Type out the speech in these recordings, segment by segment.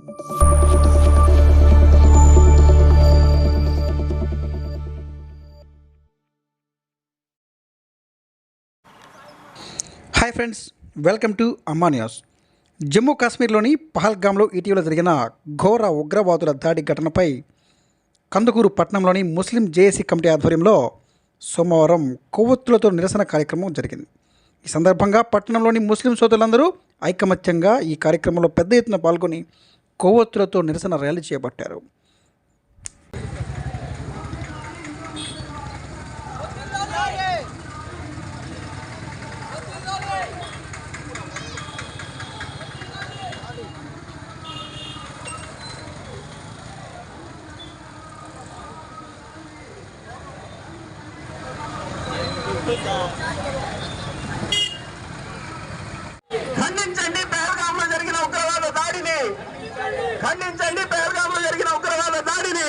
Hi friends welcome to Amma news. Jammu కాశ్మీర్లోని పహల్గామ్లో ఇటీవల జరిగిన ఘోర ఉగ్రవాదుల దాడి ఘటనపై కందుకూరు పట్టణంలోని ముస్లిం జేఏసీ కమిటీ ఆధ్వర్యంలో సోమవారం కొవ్వొత్తులతో నిరసన కార్యక్రమం జరిగింది. ఈ సందర్భంగా పట్టణంలోని ముస్లిం సోదరులందరూ ఐకమత్యంగా ఈ కార్యక్రమంలో పెద్ద ఎత్తున పాల్గొని కొవ్వొత్తులతో నిరసన ర్యాలీ చేపట్టారు. ఖండించండి పహల్గామ్లో జరిగిన ఉగ్రవాద దాడిని ఖండించండి. పహల్గామ్ జరిగిన ఉగ్రవాద దాడిని.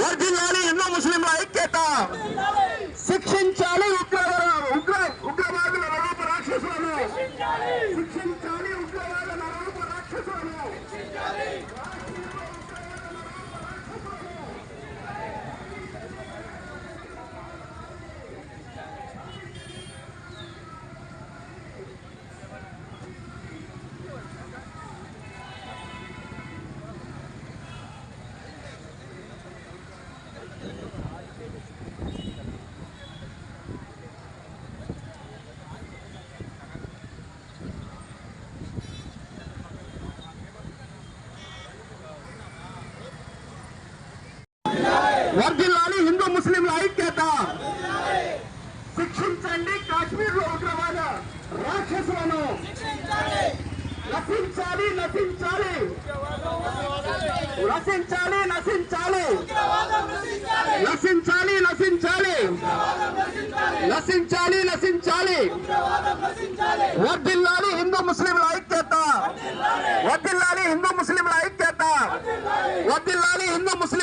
వర్ధిల్లాలి హిందూ ముస్లింల ఐక్యత. శిక్షించాలి ఉగ్రవాద ఉగ్ర ఉగ్రవాదుల రాక్షసులను. శిక్షించాలి. వర్ధిల్లాలి హిందూ ముస్లింల ఐక్యత శిక్షించండి కాశ్మీర్ లో ఉగ్రవాద రాక్షసులను నశించాలి నశించాలి నశించాలి నశించాలి నశించాలి నశించాలి నశించాలి నశించాలి వర్ధిల్లాలి హిందూ ముస్లింల ఐక్యత వర్ధిల్లాలి హిందూ ముస్లింల ఐక్యత వర్ధిల్లాలి హిందూ ముస్లింల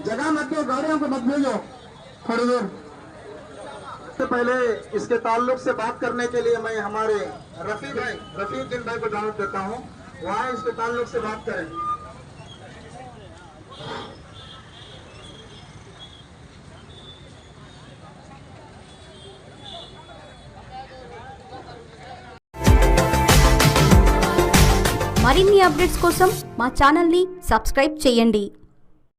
जगह मत दो गाड़ियों को मत भेजो थोड़ी देर से पहले इसके ताल्लुक से बात करने के लिए मैं हमारे रफी भाई रफीउद्दीन भाई को दावत देता हूँ वहाँ इसके ताल्लुक से बात करें మరిన్ని అప్డేట్స్ కోసం మా ఛానల్ని సబ్స్క్రైబ్ చేయండి